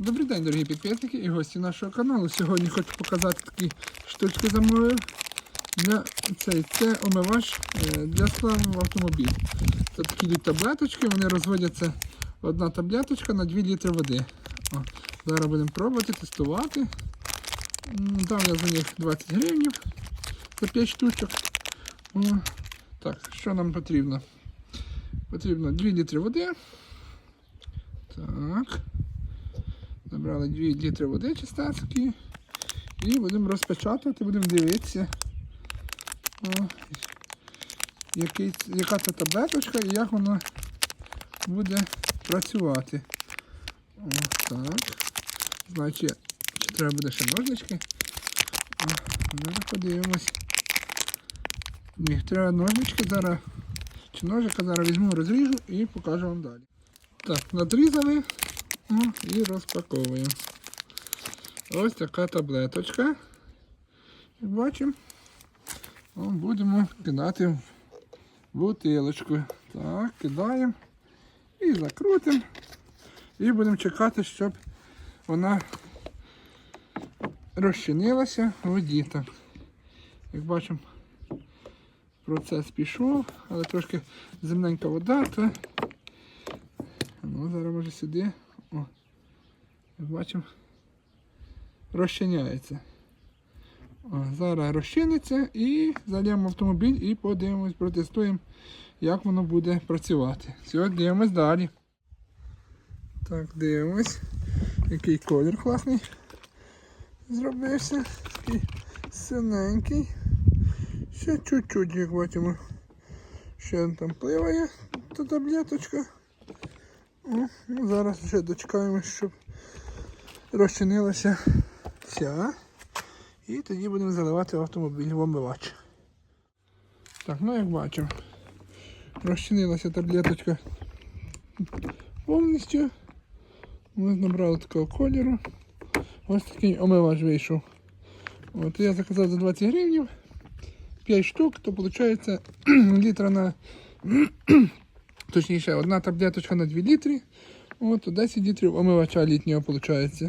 Добрий день, дорогі підписники і гості нашого каналу. Сьогодні хочу показати такі штучки замовив. Для цей, це омивач е, для в автомобіль. Це такі дві таблеточки, вони розводяться одна таблеточка на 2 літри води. О, зараз будемо пробувати, тестувати. М, Дам я за них 20 гривень за 5 штучок. О, так, що нам потрібно? Потрібно 2 літри води. Так. Набрали 2 літри води чистецькі. І будемо розпечатувати, будемо дивитися, о, який, яка це таблеточка і як вона буде працювати. О, так. Значить, чи треба буде ще ножнички? О, зараз подивимось. Ні, треба ножнички зараз. Чи ножика зараз візьму, розріжу і покажу вам далі. Так, надрізали о, і розпаковуємо. Ось така таблеточка. Як бачимо, будемо кидати в бутилочку. Так, кидаємо і закрутимо. І будемо чекати, щоб вона розчинилася в воді. Так. Як бачимо, процес пішов, але трошки земненька вода, то ну, зараз може сюди. О, як бачимо, розчиняється. О, зараз розчиниться і зайдемо в автомобіль і подивимось, протестуємо, як воно буде працювати. Все, дивимось далі. Так, дивимось. Який колір класний зробився. Такий синенький. Ще чуть-чуть, як бачимо. Ще там пливає та таблеточка. Ну, зараз вже дочекаємо, щоб розчинилася вся. І тоді будемо заливати автомобіль в омивач. Так, ну як бачимо, розчинилася таблеточка повністю. Ми набрали такого кольору. Ось такий омивач вийшов. От я заказав за 20 гривень. 5 штук, то виходить літра на точніше, одна таблеточка на 2 літри. От, 10 літрів омивача літнього виходить.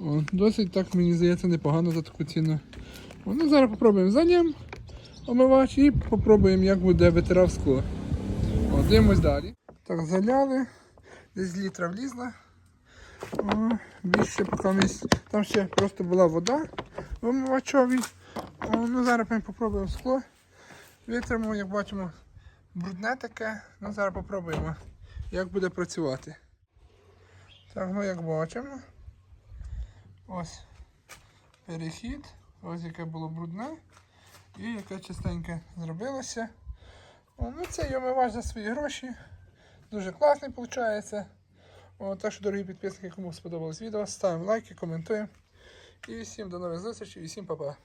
О, досить так, мені здається, непогано за таку ціну. О, ну, зараз попробуємо зальємо омивач і попробуємо, як буде витирав скло. О, дивимось далі. Так, заляли, десь літра влізла. О, більше поки ми... Там ще просто була вода в омивачовій. О, ну, зараз ми попробуємо скло. Витримо, як бачимо, брудне таке. Ну, зараз попробуємо, як буде працювати. Так, ну як бачимо. Ось перехід, ось яке було брудне і яке чистеньке зробилося. О, ну Це омивач за свої гроші. Дуже класний виходить. О, так що, дорогі підписники, кому сподобалось відео, ставимо лайки, коментуємо. І всім до нових зустрічей і всім па-па.